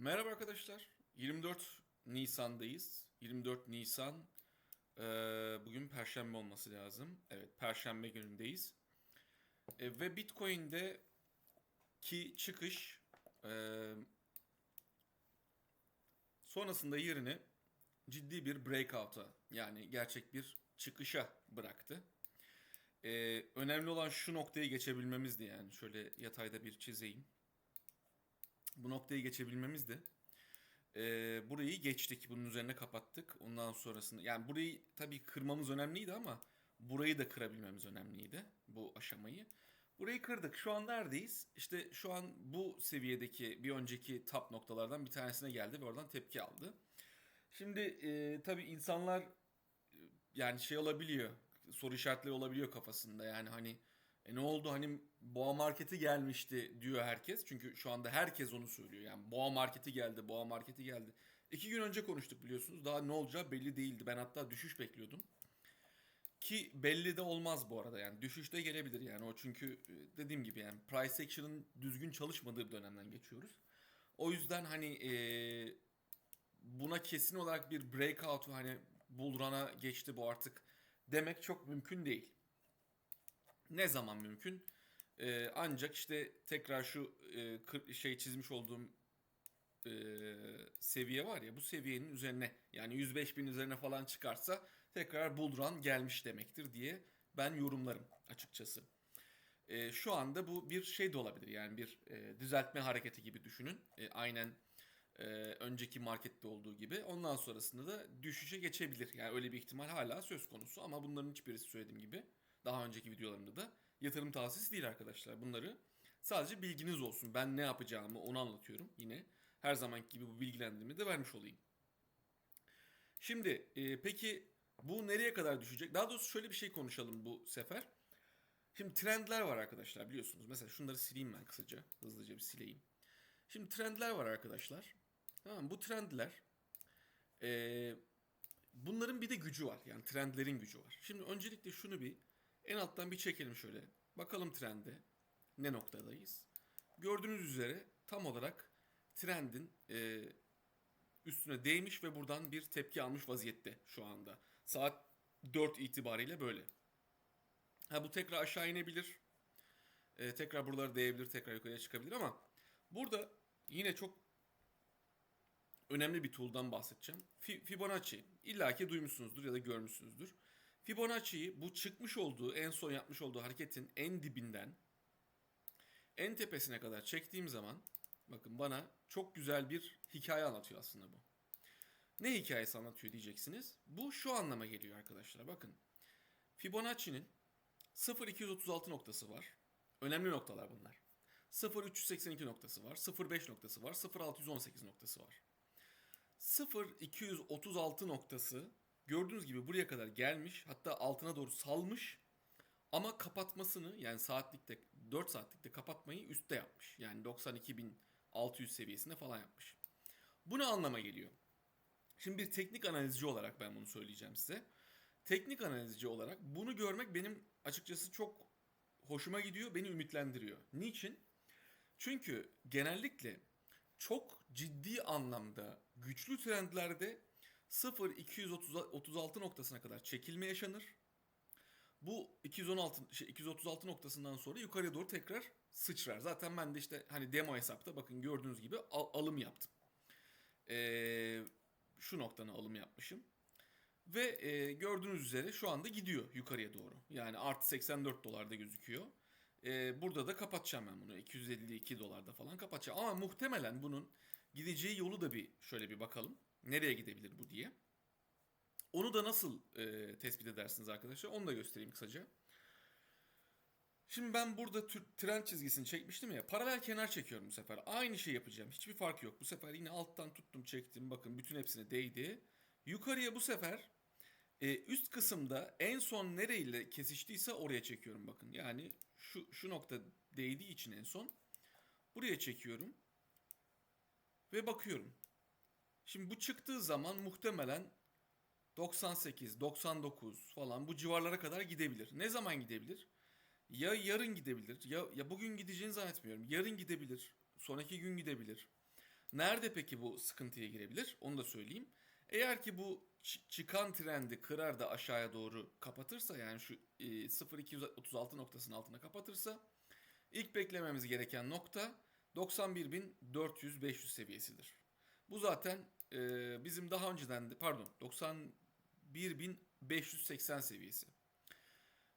Merhaba arkadaşlar. 24 Nisan'dayız. 24 Nisan eee, bugün Perşembe olması lazım. Evet, Perşembe günündeyiz. E, ve Bitcoin'de ki çıkış eee, sonrasında yerini ciddi bir breakout'a yani gerçek bir çıkışa bıraktı. E, önemli olan şu noktayı geçebilmemizdi yani. Şöyle yatayda bir çizeyim. Bu noktayı geçebilmemizdi. Ee, burayı geçtik. Bunun üzerine kapattık. Ondan sonrasında yani burayı tabii kırmamız önemliydi ama burayı da kırabilmemiz önemliydi. Bu aşamayı. Burayı kırdık. Şu an neredeyiz? İşte şu an bu seviyedeki bir önceki top noktalardan bir tanesine geldi ve oradan tepki aldı. Şimdi e, tabii insanlar e, yani şey olabiliyor. Soru işaretleri olabiliyor kafasında. Yani hani e ne oldu hani boğa marketi gelmişti diyor herkes. Çünkü şu anda herkes onu söylüyor. Yani boğa marketi geldi, boğa marketi geldi. İki gün önce konuştuk biliyorsunuz. Daha ne olacağı belli değildi. Ben hatta düşüş bekliyordum. Ki belli de olmaz bu arada yani. Düşüş de gelebilir yani. O çünkü e, dediğim gibi yani price action'ın düzgün çalışmadığı bir dönemden geçiyoruz. O yüzden hani e, buna kesin olarak bir breakout hani bull run'a geçti bu artık demek çok mümkün değil. Ne zaman mümkün? Ee, ancak işte tekrar şu e, şey çizmiş olduğum e, seviye var ya bu seviyenin üzerine yani 105 bin üzerine falan çıkarsa tekrar bull run gelmiş demektir diye ben yorumlarım açıkçası. E, şu anda bu bir şey de olabilir yani bir e, düzeltme hareketi gibi düşünün. E, aynen e, önceki markette olduğu gibi. Ondan sonrasında da düşüşe geçebilir. Yani öyle bir ihtimal hala söz konusu ama bunların hiçbirisi söylediğim gibi daha önceki videolarımda da yatırım tavsiyesi değil arkadaşlar. Bunları sadece bilginiz olsun. Ben ne yapacağımı onu anlatıyorum yine. Her zamanki gibi bu bilgilendirmeyi de vermiş olayım. Şimdi e, peki bu nereye kadar düşecek? Daha doğrusu şöyle bir şey konuşalım bu sefer. Şimdi trendler var arkadaşlar biliyorsunuz. Mesela şunları sileyim ben kısaca. Hızlıca bir sileyim. Şimdi trendler var arkadaşlar. Tamam bu trendler e, bunların bir de gücü var. Yani trendlerin gücü var. Şimdi öncelikle şunu bir en alttan bir çekelim şöyle. Bakalım trende ne noktadayız. Gördüğünüz üzere tam olarak trendin e, üstüne değmiş ve buradan bir tepki almış vaziyette şu anda. Saat 4 itibariyle böyle. Ha bu tekrar aşağı inebilir. E, tekrar buraları değebilir, tekrar yukarıya çıkabilir ama burada yine çok önemli bir tool'dan bahsedeceğim. Fi- Fibonacci. İlla ki duymuşsunuzdur ya da görmüşsünüzdür. Fibonacci'yi bu çıkmış olduğu, en son yapmış olduğu hareketin en dibinden en tepesine kadar çektiğim zaman bakın bana çok güzel bir hikaye anlatıyor aslında bu. Ne hikayesi anlatıyor diyeceksiniz. Bu şu anlama geliyor arkadaşlar. Bakın. Fibonacci'nin 0.236 noktası var. Önemli noktalar bunlar. 0.382 noktası var. 0.5 noktası var. 0.618 noktası var. 0.236 noktası gördüğünüz gibi buraya kadar gelmiş. Hatta altına doğru salmış. Ama kapatmasını yani saatlikte 4 saatlikte kapatmayı üstte yapmış. Yani 92.600 seviyesinde falan yapmış. Bu ne anlama geliyor? Şimdi bir teknik analizci olarak ben bunu söyleyeceğim size. Teknik analizci olarak bunu görmek benim açıkçası çok hoşuma gidiyor, beni ümitlendiriyor. Niçin? Çünkü genellikle çok ciddi anlamda güçlü trendlerde 0-236 noktasına kadar çekilme yaşanır. Bu 216 şey 236 noktasından sonra yukarıya doğru tekrar sıçrar. Zaten ben de işte hani demo hesapta bakın gördüğünüz gibi al- alım yaptım. Ee, şu noktadan alım yapmışım. Ve e, gördüğünüz üzere şu anda gidiyor yukarıya doğru. Yani artı 84 dolarda gözüküyor. E, burada da kapatacağım ben bunu. 252 dolarda falan kapatacağım. Ama muhtemelen bunun gideceği yolu da bir şöyle bir bakalım. Nereye gidebilir bu diye. Onu da nasıl e, tespit edersiniz arkadaşlar? Onu da göstereyim kısaca. Şimdi ben burada trend çizgisini çekmiştim ya. Paralel kenar çekiyorum bu sefer. Aynı şey yapacağım. Hiçbir fark yok. Bu sefer yine alttan tuttum çektim. Bakın bütün hepsine değdi. Yukarıya bu sefer e, üst kısımda en son nereyle kesiştiyse oraya çekiyorum bakın. Yani şu, şu nokta değdiği için en son. Buraya çekiyorum. Ve bakıyorum. Şimdi bu çıktığı zaman muhtemelen 98, 99 falan bu civarlara kadar gidebilir. Ne zaman gidebilir? Ya yarın gidebilir. Ya ya bugün gideceğini zannetmiyorum. Yarın gidebilir. Sonraki gün gidebilir. Nerede peki bu sıkıntıya girebilir? Onu da söyleyeyim. Eğer ki bu çıkan trendi kırar da aşağıya doğru kapatırsa yani şu e, 0.236 noktasının altına kapatırsa ilk beklememiz gereken nokta 91.400-500 seviyesidir. Bu zaten e, bizim daha önceden de pardon 91.580 seviyesi.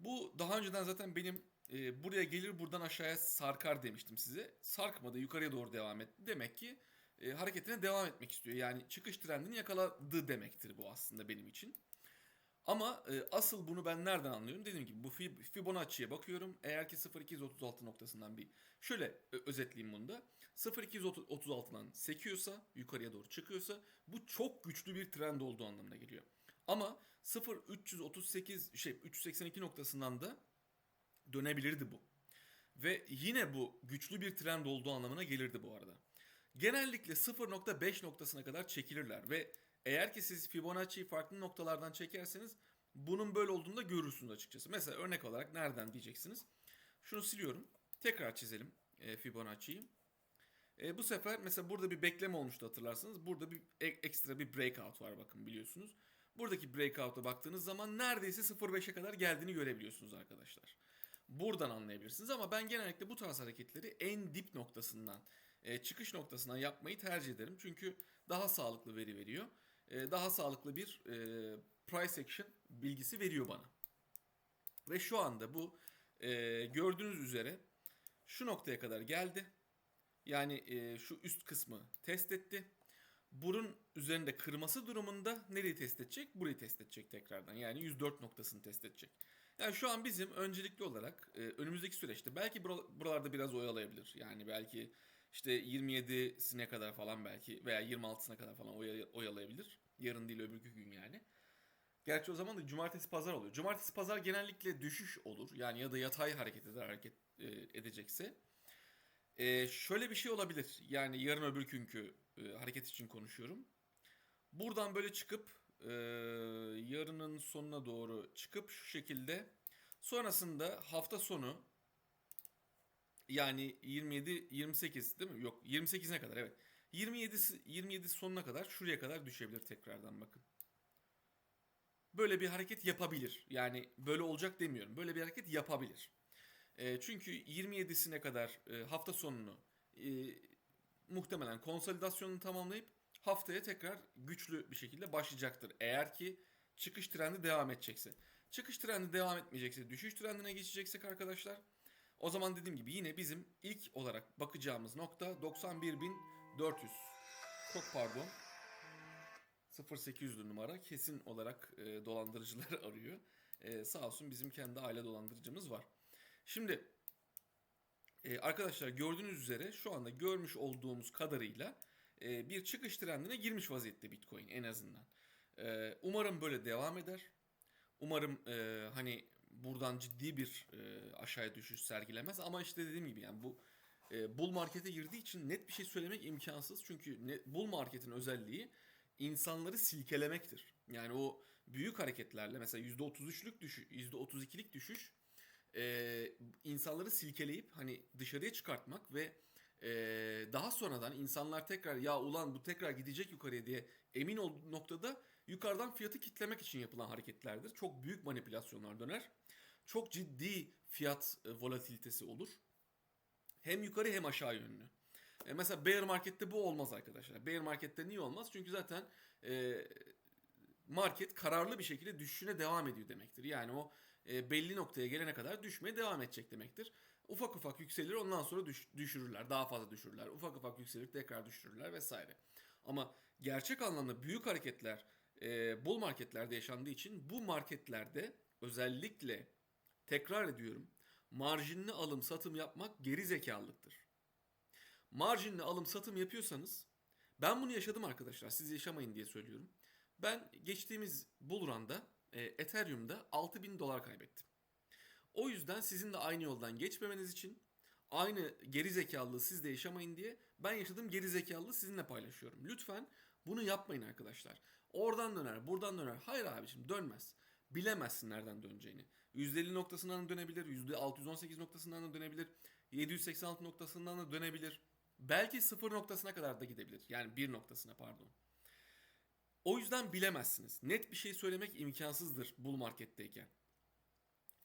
Bu daha önceden zaten benim e, buraya gelir buradan aşağıya sarkar demiştim size. Sarkmadı yukarıya doğru devam etti. Demek ki e, hareketine devam etmek istiyor. Yani çıkış trendini yakaladı demektir bu aslında benim için. Ama e, asıl bunu ben nereden anlıyorum? Dediğim gibi bu Fib- Fibonacci'ye bakıyorum. Eğer ki 0236 noktasından bir şöyle ö- özetleyeyim bunu da. 0236'dan sekiyorsa, yukarıya doğru çıkıyorsa bu çok güçlü bir trend olduğu anlamına geliyor. Ama 0338 şey 382 noktasından da dönebilirdi bu. Ve yine bu güçlü bir trend olduğu anlamına gelirdi bu arada. Genellikle 0.5 noktasına kadar çekilirler ve eğer ki siz Fibonacci'yi farklı noktalardan çekerseniz bunun böyle olduğunu da görürsünüz açıkçası. Mesela örnek olarak nereden diyeceksiniz? Şunu siliyorum. Tekrar çizelim e, Fibonacci'yi. E, bu sefer mesela burada bir bekleme olmuştu hatırlarsanız. Burada bir ekstra bir breakout var bakın biliyorsunuz. Buradaki breakout'a baktığınız zaman neredeyse 0.5'e kadar geldiğini görebiliyorsunuz arkadaşlar. Buradan anlayabilirsiniz ama ben genellikle bu tarz hareketleri en dip noktasından, e, çıkış noktasından yapmayı tercih ederim. Çünkü daha sağlıklı veri veriyor. E, daha sağlıklı bir e, price action bilgisi veriyor bana. Ve şu anda bu e, gördüğünüz üzere şu noktaya kadar geldi. Yani e, şu üst kısmı test etti. Burun üzerinde kırması durumunda nereyi test edecek? Burayı test edecek tekrardan. Yani 104 noktasını test edecek. Yani şu an bizim öncelikli olarak e, önümüzdeki süreçte belki bura- buralarda biraz oyalayabilir. Yani belki işte 27'sine kadar falan belki veya 26'sına kadar falan oya- oyalayabilir. Yarın değil öbürkü gün yani. Gerçi o zaman da cumartesi pazar oluyor. Cumartesi pazar genellikle düşüş olur. Yani ya da yatay hareket eder hareket e, edecekse. E, şöyle bir şey olabilir. Yani yarın öbür günkü e, hareket için konuşuyorum. Buradan böyle çıkıp e, yarının sonuna doğru çıkıp şu şekilde sonrasında hafta sonu yani 27 28 değil mi? Yok 28'ine kadar evet. 27'si 27 sonuna kadar şuraya kadar düşebilir tekrardan bakın. Böyle bir hareket yapabilir. Yani böyle olacak demiyorum. Böyle bir hareket yapabilir. E, çünkü 27'sine kadar e, hafta sonunu e, muhtemelen konsolidasyonunu tamamlayıp haftaya tekrar güçlü bir şekilde başlayacaktır. Eğer ki çıkış trendi devam edecekse. Çıkış trendi devam etmeyecekse, düşüş trendine geçeceksek arkadaşlar o zaman dediğim gibi yine bizim ilk olarak bakacağımız nokta 91.400. Çok pardon. 0800'lü numara kesin olarak e, dolandırıcılar arıyor. E, sağ olsun bizim kendi aile dolandırıcımız var. Şimdi e, arkadaşlar gördüğünüz üzere şu anda görmüş olduğumuz kadarıyla e, bir çıkış trendine girmiş vaziyette Bitcoin en azından. E, umarım böyle devam eder. Umarım e, hani buradan ciddi bir e, aşağıya düşüş sergilemez ama işte dediğim gibi yani bu e, bull markete girdiği için net bir şey söylemek imkansız. Çünkü ne, bull marketin özelliği insanları silkelemektir. Yani o büyük hareketlerle mesela %33'lük düşüş, %32'lik düşüş e, insanları silkeleyip hani dışarıya çıkartmak ve e, daha sonradan insanlar tekrar ya ulan bu tekrar gidecek yukarıya diye emin olduğu noktada yukarıdan fiyatı kitlemek için yapılan hareketlerdir. Çok büyük manipülasyonlar döner. Çok ciddi fiyat e, volatilitesi olur. Hem yukarı hem aşağı yönlü. E, mesela bear markette bu olmaz arkadaşlar. Bear markette niye olmaz? Çünkü zaten e, market kararlı bir şekilde düşüşüne devam ediyor demektir. Yani o e, belli noktaya gelene kadar düşmeye devam edecek demektir. Ufak ufak yükselir ondan sonra düş- düşürürler. Daha fazla düşürürler. Ufak ufak yükselir tekrar düşürürler vesaire. Ama gerçek anlamda büyük hareketler e, bull marketlerde yaşandığı için bu marketlerde özellikle tekrar ediyorum marjinli alım satım yapmak geri zekalılıktır. Marjinli alım satım yapıyorsanız ben bunu yaşadım arkadaşlar siz yaşamayın diye söylüyorum. Ben geçtiğimiz bull run'da e, Ethereum'da 6000 dolar kaybettim. O yüzden sizin de aynı yoldan geçmemeniz için aynı geri zekalılığı siz de yaşamayın diye ben yaşadığım geri zekalılığı sizinle paylaşıyorum. Lütfen bunu yapmayın arkadaşlar. Oradan döner, buradan döner. Hayır abiciğim dönmez. Bilemezsin nereden döneceğini. %50 noktasından da dönebilir, %618 noktasından da dönebilir, 786 noktasından da dönebilir. Belki sıfır noktasına kadar da gidebilir. Yani bir noktasına pardon. O yüzden bilemezsiniz. Net bir şey söylemek imkansızdır bull marketteyken.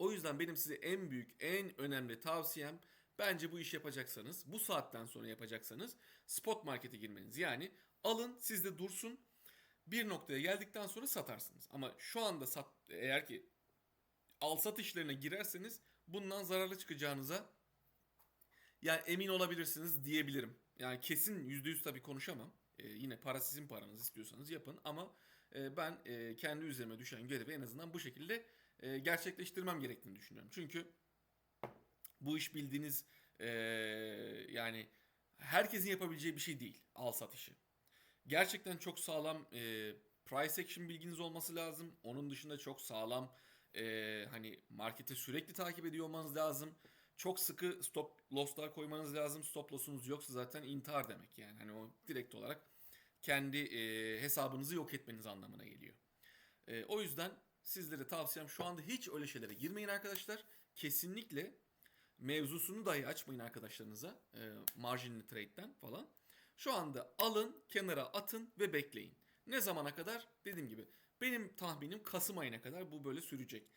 O yüzden benim size en büyük, en önemli tavsiyem bence bu iş yapacaksanız, bu saatten sonra yapacaksanız spot markete girmeniz. Yani alın sizde dursun. Bir noktaya geldikten sonra satarsınız. Ama şu anda sat eğer ki al sat işlerine girerseniz bundan zararlı çıkacağınıza yani emin olabilirsiniz diyebilirim. Yani kesin %100 tabii konuşamam. Ee, yine para sizin paranız istiyorsanız yapın ama ben e, kendi üzerime düşen görevi en azından bu şekilde e, gerçekleştirmem gerektiğini düşünüyorum. Çünkü bu iş bildiğiniz e, yani herkesin yapabileceği bir şey değil al sat işi. Gerçekten çok sağlam price action bilginiz olması lazım. Onun dışında çok sağlam hani markete sürekli takip ediyor olmanız lazım. Çok sıkı stop loss'lar koymanız lazım. Stop loss'unuz yoksa zaten intihar demek yani. Hani o direkt olarak kendi e, hesabınızı yok etmeniz anlamına geliyor. E, o yüzden sizlere tavsiyem şu anda hiç öyle şeylere girmeyin arkadaşlar. Kesinlikle mevzusunu dahi açmayın arkadaşlarınıza. E, marginli trade'den falan. Şu anda alın, kenara atın ve bekleyin. Ne zamana kadar? Dediğim gibi benim tahminim Kasım ayına kadar bu böyle sürecek.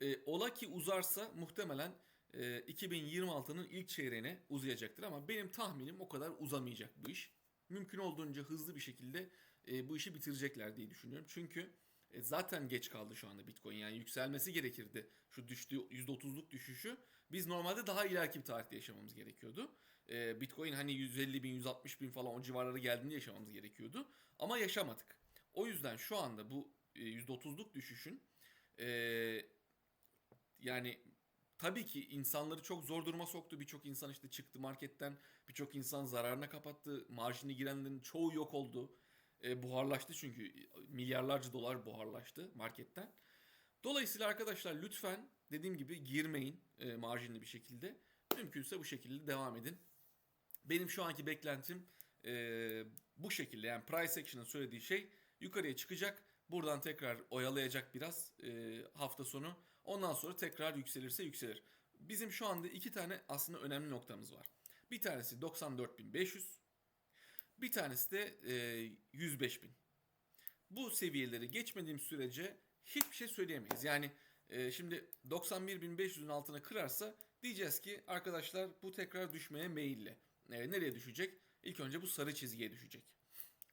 E, ola ki uzarsa muhtemelen e, 2026'nın ilk çeyreğine uzayacaktır ama benim tahminim o kadar uzamayacak bu iş. Mümkün olduğunca hızlı bir şekilde e, bu işi bitirecekler diye düşünüyorum. Çünkü e, zaten geç kaldı şu anda Bitcoin. Yani yükselmesi gerekirdi. Şu düştüğü %30'luk düşüşü. Biz normalde daha ileriki bir tarihte yaşamamız gerekiyordu. E, Bitcoin hani 150 bin, 160 bin falan o civarlara geldiğinde yaşamamız gerekiyordu. Ama yaşamadık. O yüzden şu anda bu e, %30'luk düşüşün e, yani tabii ki insanları çok zor duruma soktu. Birçok insan işte çıktı marketten. Birçok insan zararına kapattı. Marjini girenlerin çoğu yok oldu. E, buharlaştı çünkü milyarlarca dolar buharlaştı marketten. Dolayısıyla arkadaşlar lütfen dediğim gibi girmeyin e, marjinli bir şekilde. Mümkünse bu şekilde devam edin. Benim şu anki beklentim e, bu şekilde. Yani price action'ın söylediği şey yukarıya çıkacak. Buradan tekrar oyalayacak biraz e, hafta sonu. Ondan sonra tekrar yükselirse yükselir. Bizim şu anda iki tane aslında önemli noktamız var. Bir tanesi 94.500. Bir tanesi de e, 105.000. Bu seviyeleri geçmediğim sürece hiçbir şey söyleyemeyiz. Yani e, şimdi 91.500'ün altına kırarsa diyeceğiz ki arkadaşlar bu tekrar düşmeye meyilli. E, nereye düşecek? İlk önce bu sarı çizgiye düşecek.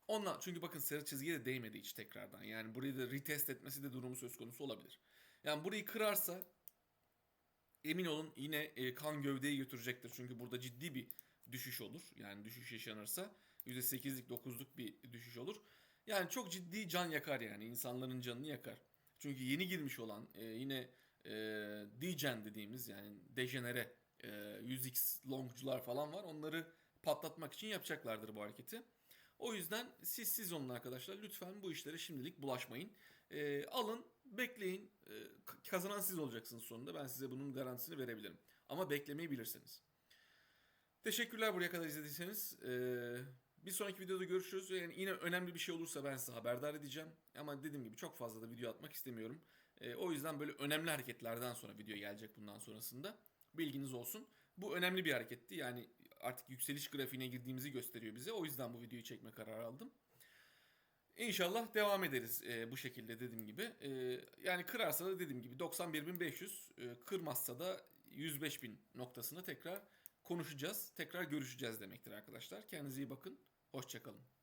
Ondan çünkü bakın sarı çizgiye de değmedi hiç tekrardan. Yani burayı da retest etmesi de durumu söz konusu olabilir. Yani burayı kırarsa emin olun yine e, kan gövdeyi götürecektir. Çünkü burada ciddi bir düşüş olur. Yani düşüş yaşanırsa %8'lik 9'luk bir düşüş olur. Yani çok ciddi can yakar yani insanların canını yakar. Çünkü yeni girmiş olan e, yine e, degen dediğimiz yani dejenere e, 100x longcular falan var. Onları patlatmak için yapacaklardır bu hareketi. O yüzden siz siz olun arkadaşlar. Lütfen bu işlere şimdilik bulaşmayın. E, alın, bekleyin. E, kazanan siz olacaksınız sonunda. Ben size bunun garantisini verebilirim. Ama beklemeyi bilirsiniz. Teşekkürler buraya kadar izlediyseniz. Ee, bir sonraki videoda görüşürüz. Yani yine önemli bir şey olursa ben size haberdar edeceğim. Ama dediğim gibi çok fazla da video atmak istemiyorum. Ee, o yüzden böyle önemli hareketlerden sonra video gelecek bundan sonrasında. Bilginiz olsun. Bu önemli bir hareketti. Yani artık yükseliş grafiğine girdiğimizi gösteriyor bize. O yüzden bu videoyu çekme kararı aldım. İnşallah devam ederiz e, bu şekilde dediğim gibi. E, yani kırarsa da dediğim gibi 91.500, e, kırmazsa da 105.000 noktasına tekrar konuşacağız. Tekrar görüşeceğiz demektir arkadaşlar. Kendinize iyi bakın. Hoşçakalın.